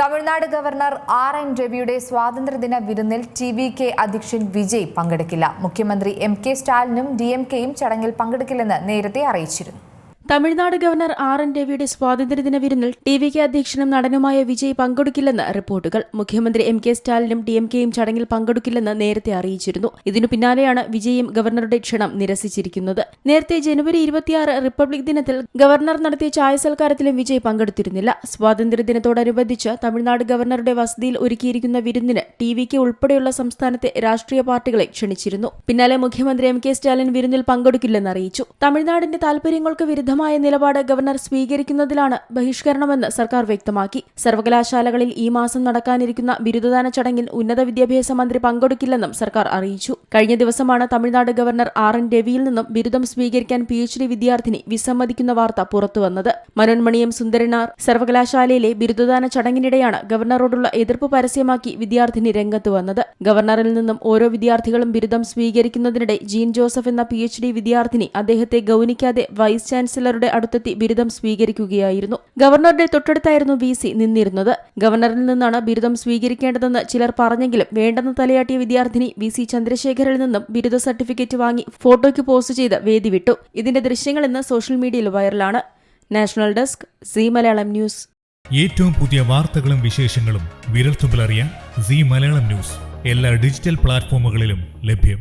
Tamil Nadu governor R N രവിയുടെ സ്വാതന്ത്ര്യദിന വിരുന്നിൽ ടി വി കെ അധ്യക്ഷൻ വിജയ് പങ്കെടുക്കില്ല. മുഖ്യമന്ത്രി എം കെ സ്റ്റാലിനും ഡി എം കെയും ചടങ്ങിൽ പങ്കെടുക്കില്ലെന്ന് നേരത്തെ അറിയിച്ചിരുന്നു. തമിഴ്നാട് ഗവർണർ ആർ എൻ രവിയുടെ സ്വാതന്ത്ര്യദിന വിരുന്നിൽ ടി വി കെ അധ്യക്ഷനും നടനുമായ വിജയ് പങ്കെടുക്കില്ലെന്ന് റിപ്പോർട്ടുകൾ. മുഖ്യമന്ത്രി എം കെ സ്റ്റാലിനും ഡി എം കെയും ചടങ്ങിൽ പങ്കെടുക്കില്ലെന്ന് നേരത്തെ അറിയിച്ചിരുന്നു. ഇതിനു പിന്നാലെയാണ് വിജയും ഗവർണറുടെ ക്ഷണം നിരസിച്ചിരിക്കുന്നത്. നേരത്തെ ജനുവരി ഇരുപത്തിയാറ് റിപ്പബ്ലിക് ദിനത്തിൽ ഗവർണർ നടത്തിയ ചായ സൽക്കാരത്തിലും വിജയ് പങ്കെടുത്തിരുന്നില്ല. സ്വാതന്ത്ര്യദിനത്തോടനുബന്ധിച്ച് തമിഴ്നാട് ഗവർണറുടെ വസതിയിൽ ഒരുക്കിയിരിക്കുന്ന വിരുന്നിന് ടി വി കെ ഉൾപ്പെടെയുള്ള സംസ്ഥാനത്തെ രാഷ്ട്രീയ പാർട്ടികളെ ക്ഷണിച്ചിരുന്നു. പിന്നാലെ മുഖ്യമന്ത്രി എം കെ സ്റ്റാലിൻ വിരുന്നിൽ പങ്കെടുക്കില്ലെന്ന് അറിയിച്ചു. തമിഴ്നാടിന്റെ താൽപര്യങ്ങൾക്ക് വിരുദ്ധമായ നിലപാട് ഗവർണർ സ്വീകരിക്കുന്നതിലാണ് ബഹിഷ്കരണമെന്ന് സർക്കാർ വ്യക്തമാക്കി. സർവകലാശാലകളിൽ ഈ മാസം നടക്കാനിരിക്കുന്ന ബിരുദദാന ചടങ്ങിൽ ഉന്നത വിദ്യാഭ്യാസ മന്ത്രി പങ്കെടുക്കില്ലെന്നും സർക്കാർ അറിയിച്ചു. കഴിഞ്ഞ ദിവസമാണ് തമിഴ്നാട് ഗവർണർ ആർ എൻ രവിയിൽ നിന്നും ബിരുദം സ്വീകരിക്കാൻ പി എച്ച് ഡി വിദ്യാർത്ഥിനി വിസമ്മതിക്കുന്ന വാർത്ത പുറത്തുവന്നത് മനോന്മണിയും സുന്ദരനാർ സർവകലാശാലയിലെ ബിരുദദാന ചടങ്ങിനിടെയാണ് ഗവർണറോടുള്ള എതിർപ്പ് പരസ്യമാക്കി വിദ്യാർത്ഥിനി രംഗത്ത് വന്നത്. ഗവർണറിൽ നിന്നും ഓരോ വിദ്യാർത്ഥികളും ബിരുദം സ്വീകരിക്കുന്നതിനിടെ ജീൻ ജോസഫ് എന്ന പി വിദ്യാർത്ഥിനി അദ്ദേഹത്തെ ഗൌനിക്കാതെ വൈസ് ചാൻസലറുടെ അടുത്തെത്തി ബിരുദം സ്വീകരിക്കുകയായിരുന്നു. ഗവർണറുടെ തൊട്ടടുത്തായിരുന്നു വി സി നിന്നിരുന്നത്. ഗവർണറിൽ നിന്നാണ് ബിരുദം സ്വീകരിക്കേണ്ടതെന്ന് ചിലർ പറഞ്ഞെങ്കിലും വേണ്ടെന്ന് തലയാട്ടിയ വിദ്യാർത്ഥിനി വി സി ചന്ദ്രശേഖരിൽ നിന്നും ബിരുദ സർട്ടിഫിക്കറ്റ് വാങ്ങി ഫോട്ടോയ്ക്ക് പോസ്റ്റ് ചെയ്ത് വേദി വിട്ടു. ഇതിന്റെ ദൃശ്യങ്ങൾ ഇന്ന് സോഷ്യൽ മീഡിയയിൽ വൈറലാണ്. National desk Zee Malayalam news. ഏറ്റവും പുതിയ വാർത്തകളും വിശേഷങ്ങളും വിരൽത്തുമ്പിലറിയാൻ സി മലയാളം ന്യൂസ്. എല്ലാ ഡിജിറ്റൽ പ്ലാറ്റ്ഫോമുകളിലും ലഭ്യം.